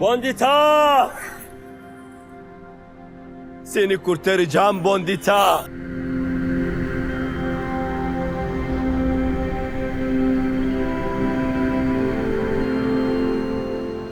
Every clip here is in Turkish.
Bondita! Seni kurtaracağım Bondita.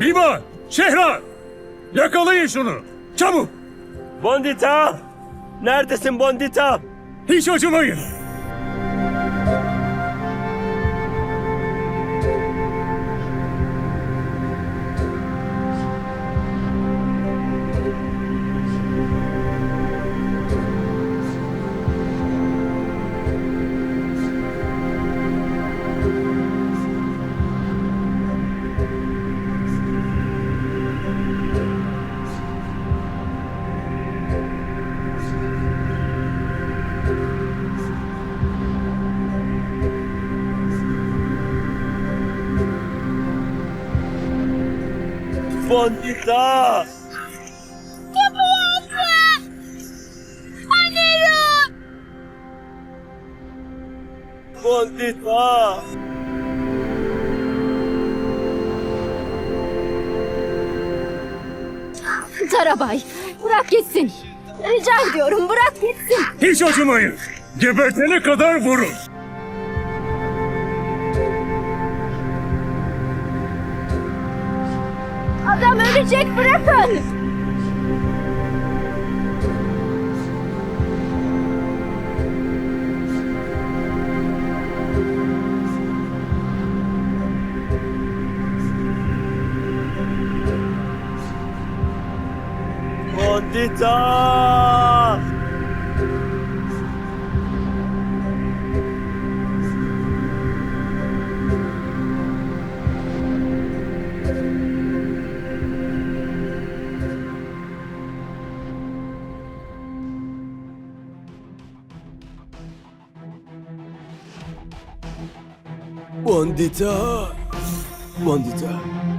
Bima! Şehra! Yakalayın şunu! Çabuk! Bondita! Neredesin Bondita? Hiç acımayın! Bondita! Bondita! Tarabay bırak gitsin. Rica ediyorum bırak gitsin. Hiç acımayın! Gebertene kadar vurun! Adam ölecek bırakın. Bondita! Bondita! Bondita!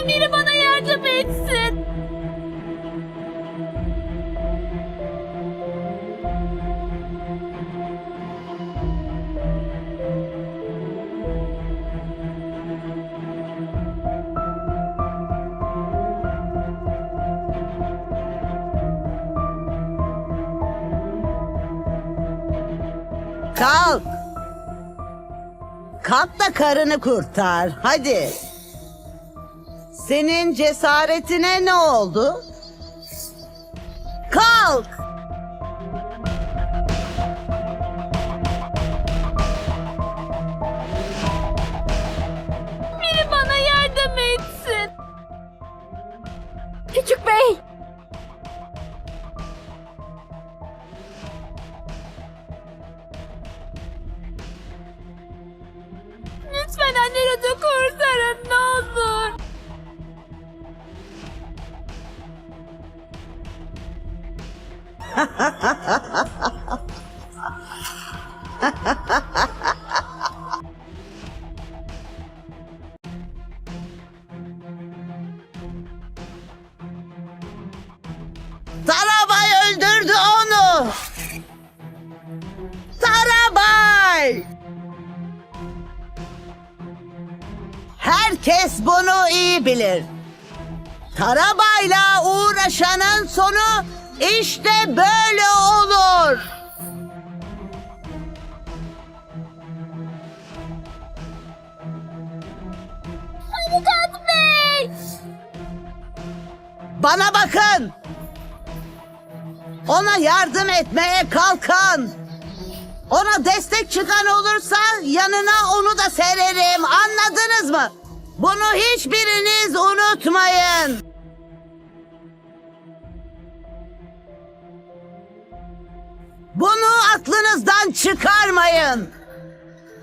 Lütfen biri bana yardım etsin. Kalk. Kalk da karını kurtar. Hadi. Senin cesaretine ne oldu? Kalk. Biri bana yardım etsin. Küçük bey. Lütfen Anirud'u kurtarın Tarabay öldürdü onu. Tarabay. Herkes bunu iyi bilir. Tarabayla uğraşanın sonu işte böyle olur. Avukat bey. Bana bakın. Ona yardım etmeye kalkan. Ona destek çıkan olursa yanına onu da sererim. Anladınız mı? Bunu hiçbiriniz unutmayın. Aklınızdan çıkarmayın.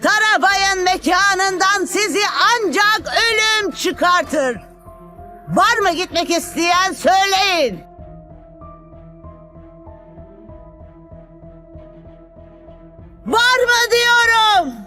Tarabay'ın mekanından sizi çıkartır. Var mı gitmek isteyen söyleyin. Var mı diyorum.